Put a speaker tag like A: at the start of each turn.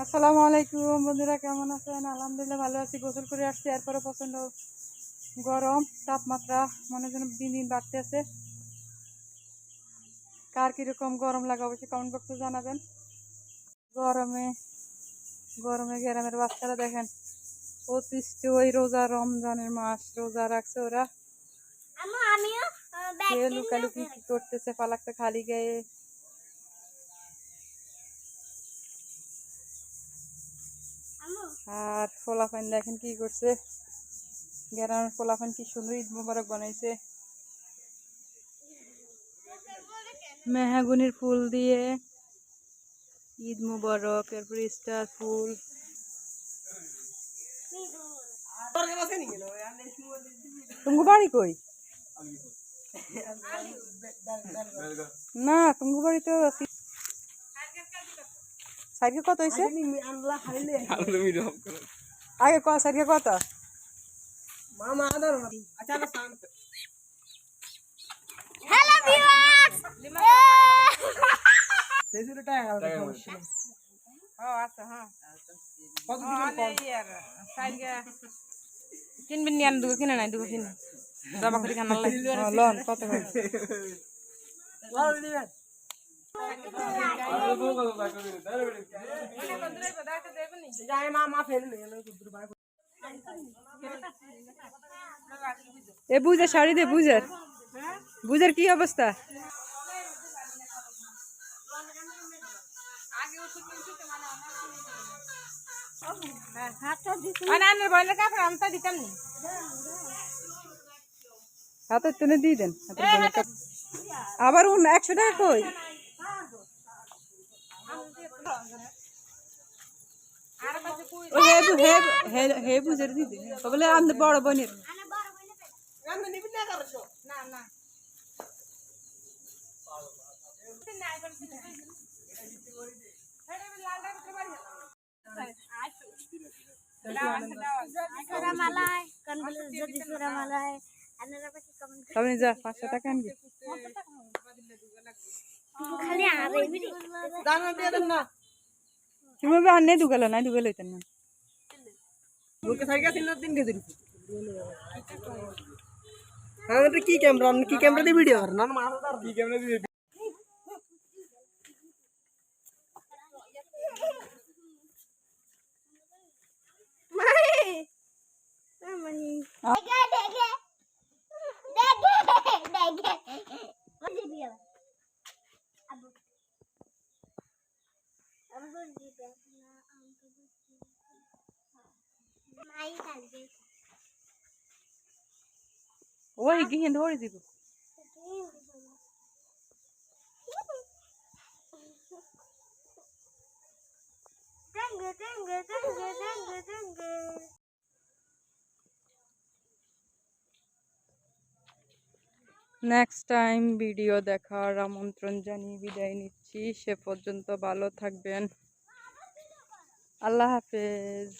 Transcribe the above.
A: আসসালামু আলাইকুম বন্ধুরা কেমন আছেন? আলহামদুলিল্লাহ ভালো আছি। গোসল করে আসছি এরপরে প্রচণ্ড গরম তাপমাত্রা মনে যেন দিন দিন বাড়তে আছে কার কীরকম গরম লাগে অবশ্যই কমেন্ট বক্সে জানাবেন। গরমে গরমে গ্রামের বাচ্চারা দেখেন অতিষ্ঠ ওই রোজা রমজানের মাস রোজা রাখছে ওরা। লুকালুকি কি করতেছে পালাকটা খালি গায়ে। আর ফোলাফাইন দেখেন কি করছে। গ্রামের ফোলাফাইন কি সুন্দর ঈদ মুবারক বানাইছে। মেহাগুনির ফুল দিয়ে ঈদ মুবারক এরপর স্টার ফুল। তুমি বাড়ি কই? না তুমি বাড়ি তো সাইকেল কত হয়েছে আগে ক সাইকেল কত
B: হ্যালো ভিউয়ার্স
A: কিনবেন নি দুগো কিনে নাই দুগো কিনে জমা করে কেনার লাগে লন কত করে এ বুঝে, শাড়ি দে, বুঝের। বুঝের কি অবস্থা? হাতের তুলে দিয়ে দেন আবার একশো টাকা কই? ও হে বু- হে বু- হে হে বুঝের দিদি বলে আমাদের বড় বোনের
B: সুরামালায় কোন বলে যদি সুরামালায় আপনারা কি কমেন্ট
A: আপনি যা পাঁচশো টাকা আনবি
B: খালি আরে বিড়ি
A: তুমি আর নেই ঢুকালো নাই ঢুকালো হইতেন না
C: কি ক্যামেরা আপনি কি ক্যামেরা দিয়ে ভিডিও করেন না মাথা কি ক্যামেরা দিয়ে
B: মানে দেখে ওই
A: গিয়ে ধরে দিব. নেক্সট টাইম ভিডিও দেখার আমন্ত্রণ জানিয়ে বিদায় নিচ্ছি। সে পর্যন্ত ভালো থাকবেন। আল্লাহ হাফেজ।